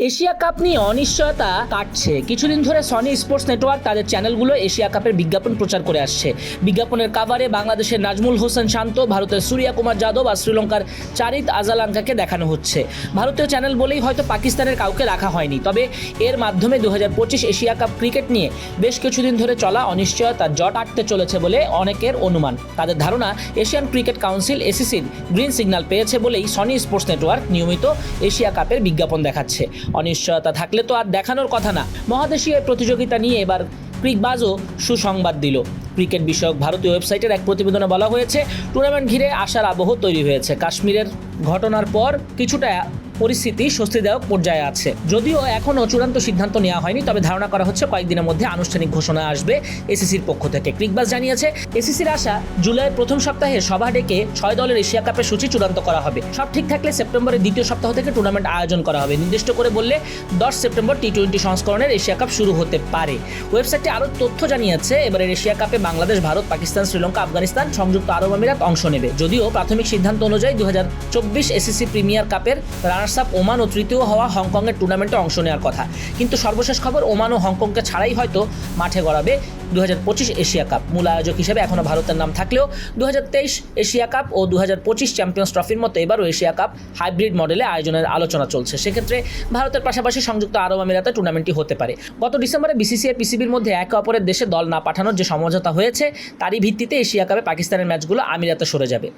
Asia cup নিয়ে অনিশ্চয়তা কাটছে। কিছুদিন ধরে সনি স্পোর্টস নেটওয়ার্ক তাদের চ্যানেলগুলো এশিয়া কাপের বিজ্ঞাপন প্রচার করে আসছে। বিজ্ঞাপনের কাভারে বাংলাদেশের নাজমুল হোসেন শান্ত, ভারতের সূর্যা কুমার যাদব আর শ্রীলঙ্কার চারিত আজালাঙ্কাকে দেখানো হচ্ছে। ভারতীয় চ্যানেল বলেই হয়তো পাকিস্তানের কাউকে রাখা হয়নি, তবে এর মাধ্যমে দু হাজার পঁচিশ এশিয়া কাপ ক্রিকেট নিয়ে বেশ কিছুদিন ধরে চলা অনিশ্চয়তা জট আটতে চলেছে বলে অনেকের অনুমান। তাদের ধারণা, এশিয়ান ক্রিকেট কাউন্সিল এসিসির গ্রিন সিগন্যাল পেয়েছে বলেই সনি স্পোর্টস নেটওয়ার্ক নিয়মিত এশিয়া কাপের বিজ্ঞাপন দেখাচ্ছে। অনিশ্চয়তা থাকলে তো আর দেখানোর কথা না। মহাদেশীয় প্রতিযোগিতা নিয়ে এবার ক্রিকবাজও সুসংবাদ দিল। ক্রিকেট বিষয়ক ভারতীয় ওয়েবসাইটের এক প্রতিবেদনে বলা হয়েছে টুর্নামেন্ট ঘিরে আসার আবহ তৈরি হয়েছে। কাশ্মীরের ঘটনার পর কিছুটা পরিস্থিতি স্বস্তিদায়ক পর্যায়ে আছে। যদিও এখনও চূড়ান্ত সিদ্ধান্ত নেওয়া হয়নি, তবে ধারণা করা হচ্ছে কয়েকদিনের মধ্যে আনুষ্ঠানিক ঘোষণা আসবে এসিসির পক্ষ থেকে। ক্রিকবাস জানিয়েছে, এসিসির আশা জুলাইয়ের প্রথম সপ্তাহে সভা ডেকে ছয় দলের এশিয়া কাপের সূচি চূড়ান্ত করা হবে। সব ঠিক থাকলে সেপ্টেম্বরের দ্বিতীয় সপ্তাহ থেকে টুর্নামেন্ট আয়োজন করা হবে। নির্দিষ্ট করে বললে, দশ সেপ্টেম্বর টি টোয়েন্টি সংস্করণের এশিয়া কাপ শুরু হতে পারে। ওয়েবসাইটে আরও তথ্য জানিয়েছে, এবারের এশিয়া কাপে বাংলাদেশ, ভারত, পাকিস্তান, শ্রীলঙ্কা, আফগানিস্তান সংযুক্ত আরব আমিরাত অংশ নেবে। যদিও প্রাথমিক সিদ্ধান্ত অনুযায়ী দু এসিসি প্রিমিয়ার কাপের রানার্স আপ ওমান ও তৃতীয় হওয়া হংকংয়ের টুর্নামেন্টে অংশ নেওয়ার কথা। কিন্তু সর্বশেষ খবর ওমান ও হংকংকে ছাড়াই হয়তো মাঠে গড়াবে দু হাজার পঁচিশ এশিয়া কাপ। মূল আয়োজক হিসেবে এখনও ভারতের নাম থাকলেও দু হাজার তেইশ এশিয়া কাপ ও দু হাজার পঁচিশ চ্যাম্পিয়ন্স ট্রফির মতো এবারও এশিয়া কাপ হাইব্রিড মডেলে আয়োজনের আলোচনা চলছে। সেক্ষেত্রে ভারতের পাশাপাশি সংযুক্ত আরব আমিরাতে টুর্নামেন্টটি হতে পারে। গত ডিসেম্বরে বিসিসিআই, পিসিবির মধ্যে একে অপরের দেশে দল না পাঠানোর যে সমঝোতা হয়েছে, তারই ভিত্তিতে এশিয়া কাপে পাকিস্তানের ম্যাচগুলো আমিরাতে সরে যাবে।